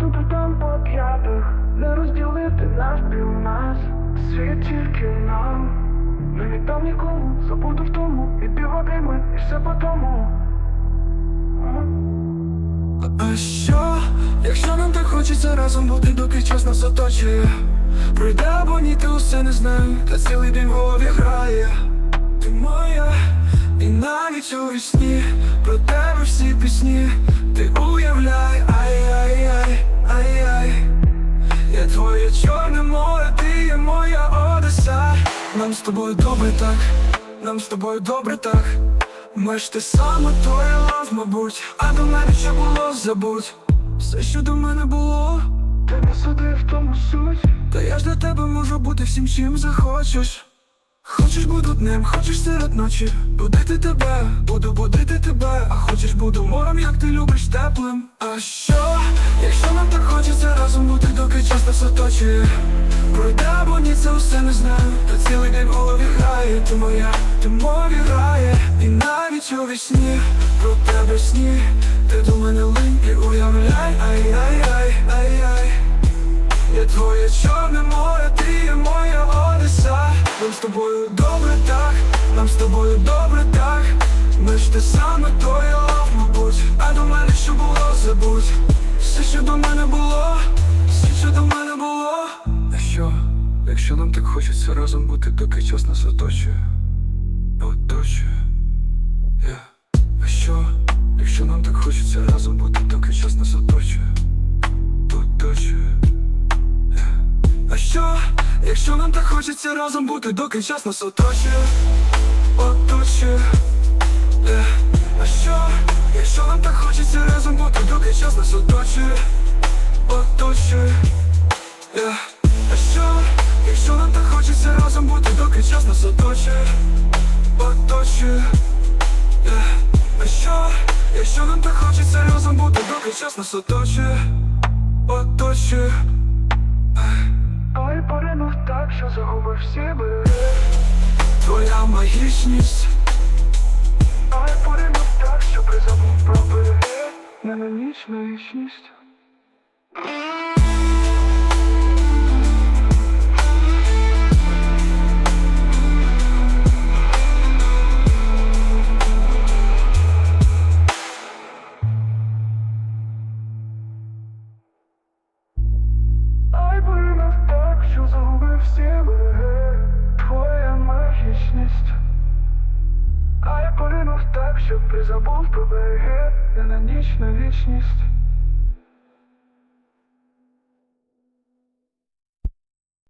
Тут там об'ятих не розділити навпіл нас, світ тільки нам, ну не віддам нікому, забуду в тому, відбивати ми, і все по тому. А що, якщо нам так хочеться разом бути, доки час нас оточує? Пройде або ні, ти усе не знаю, та цілий день в голові грає. Ти моя, і навіть у вісні про тебе всі пісні. Ти Нам з тобою добре так, нам з тобою добре так. Ми ж те саме твоє лав, мабуть, а до мене що було, забудь. Все, що до мене було, Ти не суди в тому суть. та я ж для тебе можу бути всім, чим захочеш. Хочеш буду днем, хочеш серед ночі. Будити тебе, буду будити тебе. А хочеш буду морем, як ти любиш теплим. А що, якщо нам так хочеться разом бути, доки час нас оточує? Пройде або ні, це все не знаю моя, ти мові грає. І навіть у вісні, про тебе сні. Ти до мене линь і уявляй, ай-яй-яй, ай-яй. Я твоє чорне море, ти є моя Одеса. Нам з тобою добре так, нам з тобою добре так. Ми ж те саме твоє лав, мабуть. А до мене що було, забудь. Все, що до мене було, якщо нам так хочеться разом бути, доки час нас оточує. Оточує. Я. А що, якщо нам так хочеться разом бути, доки час нас оточує. Оточує. А що, якщо нам так хочеться разом бути, доки час нас оточує, оточує. Е, А що, якщо нам так хочеться разом бути, доки час нас оточує, оточує. Е, А що, нас оточує, оточує Е, А що, якщо нам так хочеться разом бути, доки час нас оточує, оточує Той поринув так, що загубив всі береги. Твоя магічність. Той поринув так, що призабув про береги. На ніч, на всі береги. Твоя магічність. А я поринув так, що призабув про береги. я на ніч, на вічність.